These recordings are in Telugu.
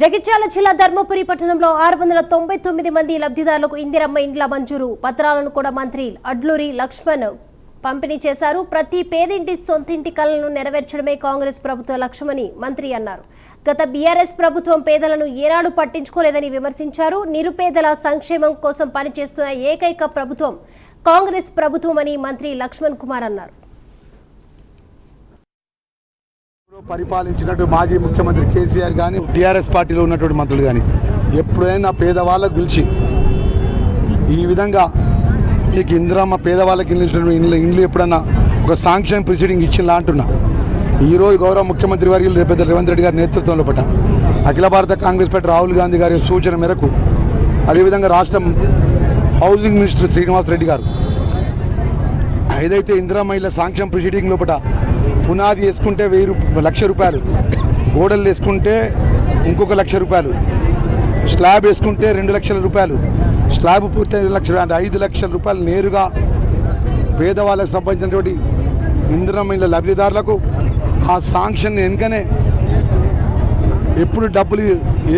జగిత్యాల జిల్లా ధర్మపురి పట్టణంలో ఆరు వందల తొంభై తొమ్మిది మంది లబ్ధిదారులకు ఇందిరమ్మ ఇండ్ల మంజూరు. పత్రాలను కూడా మంత్రి అడ్లూరి లక్ష్మణ్ పంపిణీ చేశారు. ప్రతి పేదింటి సొంతింటి కలను నెరవేర్చడమే కాంగ్రెస్ ప్రభుత్వ లక్ష్యమని మంత్రి అన్నారు. గత బీఆర్ఎస్ ప్రభుత్వం పేదలను ఏనాడు పట్టించుకోలేదని విమర్శించారు. నిరుపేదల సంక్షేమం కోసం పనిచేస్తున్న ఏకైక ప్రభుత్వం కాంగ్రెస్ ప్రభుత్వమని మంత్రి లక్ష్మణ్ కుమార్ అన్నారు. పరిపాలించినట్టు మాజీ ముఖ్యమంత్రి కేసీఆర్ కానీ టీఆర్ఎస్ పార్టీలో ఉన్నటువంటి మంత్రులు కానీ ఎప్పుడైనా పేదవాళ్ళకు పిలిచి ఈ విధంగా మీకు ఇందిరమ్మ పేదవాళ్ళకి ఇల్లు ఇండ్లు ఇండ్లు ఎప్పుడన్నా ఒక సాంక్షన్ ప్రొసీడింగ్ ఇచ్చిందా అంటున్నా. ఈరోజు గౌరవ ముఖ్యమంత్రి వర్యులు రేపు రేవంత్ రెడ్డి గారి నేతృత్వంలో పట్ట అఖిల భారత కాంగ్రెస్ పార్టీ రాహుల్ గాంధీ గారి సూచన మేరకు అదేవిధంగా రాష్ట్రం హౌసింగ్ మినిస్టర్ శ్రీనివాస్ రెడ్డి గారు. ఏదైతే ఇందిరమ్మ ఇళ్ళ సాంక్షన్ ప్రొసీడింగ్ లోపల పునాది వేసుకుంటే వెయ్యి రూప లక్ష రూపాయలు. గోడలు వేసుకుంటే ఇంకొక లక్ష రూపాయలు. స్లాబ్ వేసుకుంటే రెండు లక్షల రూపాయలు. స్లాబ్ పూర్తి రెండు లక్షలు అంటే ఐదు లక్షల రూపాయలు నేరుగా పేదవాళ్ళకు సంబంధించినటువంటి ఇందిరమ్మ లబ్ధిదారులకు ఆ సాంక్షన్ వెనుకనే ఎప్పుడు డబ్బులు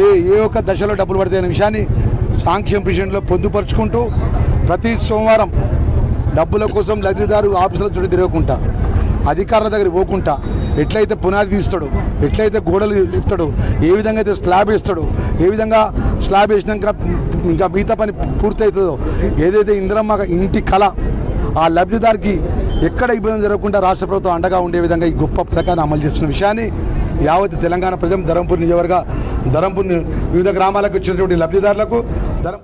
ఏ ఏ ఒక్క దశలో డబ్బులు పడతాయి అనే విషయాన్ని సాంక్షన్ పిటిషన్లో పొందుపరుచుకుంటూ ప్రతి సోమవారం డబ్బుల కోసం లబ్ధిదారు ఆఫీసుల చుట్టూ తిరగకుండా అధికారుల దగ్గర పోకుండా ఎట్లయితే పునాది తీస్తాడు ఎట్లయితే గోడలు ఇస్తాడు ఏ విధంగా అయితే స్లాబ్ వేస్తాడు ఏ విధంగా స్లాబ్ వేసినాక ఇంకా మిగతా పని పూర్తవుతుందో ఏదైతే ఇందిరమ్మ ఇంటి కళ ఆ లబ్ధిదారికి ఎక్కడ ఇబ్బంది జరగకుండా రాష్ట్ర ప్రభుత్వం అండగా ఉండే విధంగా ఈ గొప్ప పథకాన్ని అమలు చేస్తున్న విషయాన్ని యావత్ తెలంగాణ ప్రజలు ధరంపూర్ నియోజకవర్గ ధరంపూర్ వివిధ గ్రామాలకు వచ్చినటువంటి లబ్ధిదారులకు ధరం